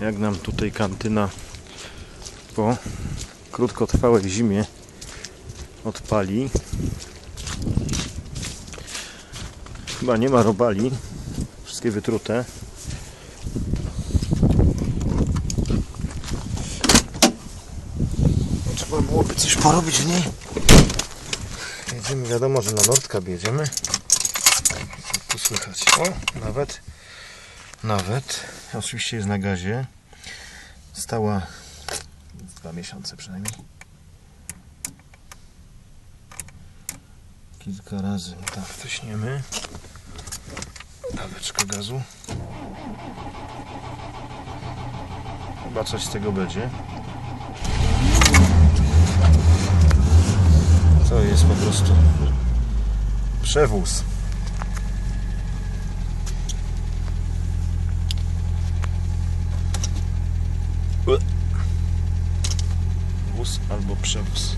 jak nam tutaj kantyna po krótkotrwałej zimie odpali. Chyba nie ma robali. Wszystkie wytrute. Trzeba byłoby coś porobić w niej. Jedziemy, wiadomo, że na Nordka jedziemy. Co tu słychać? O, nawet, nawet, oczywiście jest na gazie. Stała dwa miesiące przynajmniej. Kilka razy tak wciśniemy. Daweczka gazu. Chyba coś z tego będzie. To jest po prostu przewóz. Albo przewóz.